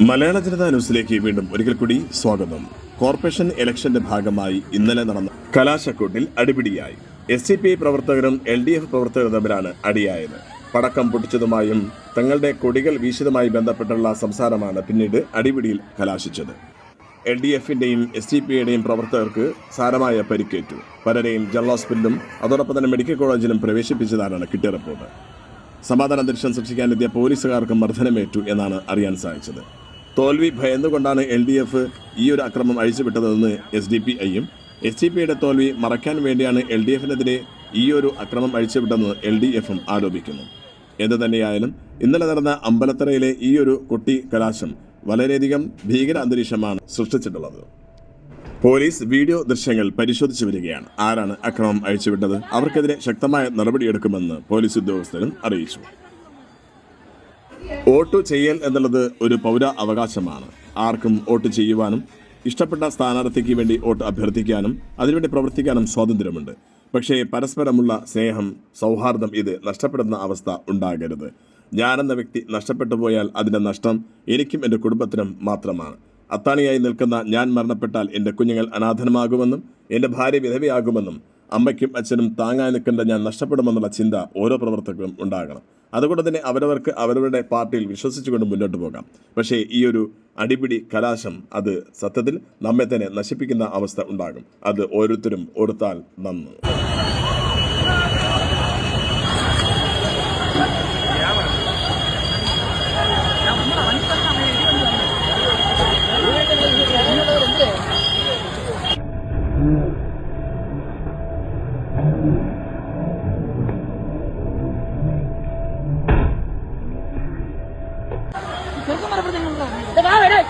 മലയാള ജനതാ ന്യൂസിലേക്ക് വീണ്ടും ഒരിക്കൽ കൂടി സ്വാഗതം. കോർപ്പറേഷൻ ഇലക്ഷന്റെ ഭാഗമായി ഇന്നലെ നടന്ന കലാശക്കൂട്ടിൽ അടിപിടിയായി. എസ് സി പി ഐ പ്രവർത്തകരും എൽ ഡി എഫ് പ്രവർത്തകരും തമ്മിലാണ് അടിയായത്. പടക്കം പൊട്ടിച്ചതുമായും തങ്ങളുടെ കൊടികൾ വീശിയതുമായി ബന്ധപ്പെട്ടുള്ള സംസാരമാണ് പിന്നീട് അടിപിടിയിൽ കലാശിച്ചത്. എൽ ഡി എഫിന്റെയും എസ് ഡി പി ഐയുടെയും പ്രവർത്തകർക്ക് സാരമായ പരിക്കേറ്റു. പലരെയും ജനറൽ ഹോസ്പിറ്റലും അതോടൊപ്പം തന്നെ മെഡിക്കൽ കോളേജിലും പ്രവേശിപ്പിച്ചതാണ് കിട്ടിയ റിപ്പോർട്ട്. സമാധാന അന്തരീക്ഷം സൃഷ്ടിക്കാനെത്തിയ പോലീസുകാർക്ക് മർദ്ദനമേറ്റു എന്നാണ് അറിയാൻ സാധിച്ചത്. തോൽവി ഭയന്നുകൊണ്ടാണ് എൽ ഡി എഫ് ഈ ഒരു അക്രമം അഴിച്ചുവിട്ടതെന്ന് എസ് ഡി പി ഐയും. എസ് ഡി പിയുടെ തോൽവി മറയ്ക്കാൻ വേണ്ടിയാണ് എൽ ഡി എഫിനെതിരെ ഈ ഒരു അക്രമം അഴിച്ചുവിട്ടതെന്ന് എൽ ഡി എഫും ആരോപിക്കുന്നു. എന്തു തന്നെയായാലും ഇന്നലെ നടന്ന അമ്പലത്തറയിലെ ഈ ഒരു കുട്ടി കലാശം വളരെയധികം ഭീകര അന്തരീക്ഷമാണ് സൃഷ്ടിച്ചിട്ടുള്ളത്. പോലീസ് വീഡിയോ ദൃശ്യങ്ങൾ പരിശോധിച്ചു വരികയാണ്. ആരാണ് അക്രമം അഴിച്ചുവിട്ടത്? അവർക്കെതിരെ ശക്തമായ നടപടിയെടുക്കുമെന്ന് പോലീസ് ഉദ്യോഗസ്ഥരും അറിയിച്ചു. വോട്ട് ചെയ്യൽ എന്നുള്ളത് ഒരു പൗര അവകാശമാണ്. ആർക്കും വോട്ട് ചെയ്യുവാനും ഇഷ്ടപ്പെട്ട സ്ഥാനാർത്ഥിക്ക് വേണ്ടി വോട്ട് അഭ്യർത്ഥിക്കാനും അതിനുവേണ്ടി പ്രവർത്തിക്കാനും സ്വാതന്ത്ര്യമുണ്ട്. പക്ഷേ പരസ്പരമുള്ള സ്നേഹം സൗഹാർദ്ദം ഇത് നഷ്ടപ്പെടുന്ന അവസ്ഥ ഉണ്ടാകരുത്. ഞാനെന്ന വ്യക്തി നഷ്ടപ്പെട്ടു പോയാൽ അതിന്റെ നഷ്ടം എനിക്കും എന്റെ കുടുംബത്തിനും മാത്രമാണ്. അത്താണിയായി നിൽക്കുന്ന ഞാൻ മരണപ്പെട്ടാൽ എന്റെ കുഞ്ഞുങ്ങൾ അനാഥനമാകുമെന്നും എന്റെ ഭാര്യ വിധവയാകുമെന്നും അമ്മയ്ക്കും അച്ഛനും താങ്ങാൻ നിൽക്കേണ്ട ഞാൻ നഷ്ടപ്പെടുമെന്നുള്ള ചിന്ത ഓരോ പ്രവർത്തകരും ഉണ്ടാകണം. അതുകൊണ്ട് തന്നെ അവരവർക്ക് അവരവരുടെ പാർട്ടിയിൽ വിശ്വസിച്ചുകൊണ്ട് മുന്നോട്ട് പോകാം. പക്ഷേ ഈ ഒരു അടിപിടി കലാശം അത് സത്യത്തിൽ നമ്മെ തന്നെ നശിപ്പിക്കുന്ന അവസ്ഥ ഉണ്ടാകും. അത് ഓരോരുത്തരും ഓർത്താൽ നന്ന്. பிரதமர் பிரதமர்